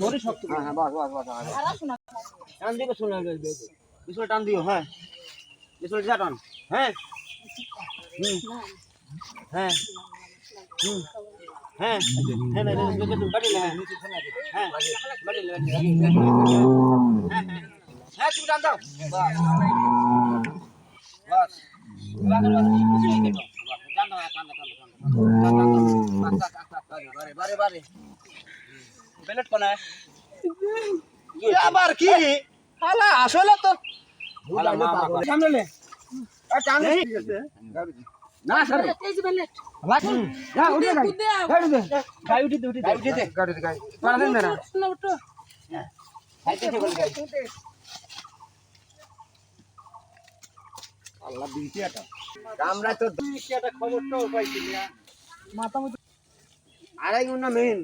ধরে শক্ত হ্যাঁ হ্যাঁ বাস বাস বাস টান দিবে শোনা বিশাল টান দিও হ্যাঁ বিশাল যা টান হ্যাঁ হুম হ্যাঁ হুম হ্যাঁ হ্যাঁ না বাড়ি না হ্যাঁ বাড়ি না হ্যাঁ হ্যাঁ তুমি টান দাও বাস বাস আবার কি হালা আসলে তো নে স্যার উঠে উঠি আল্লাহ দিয়েছি এটা? আমরা তো পাইছি না। মাথা মতো আড়াই গুণা মেন।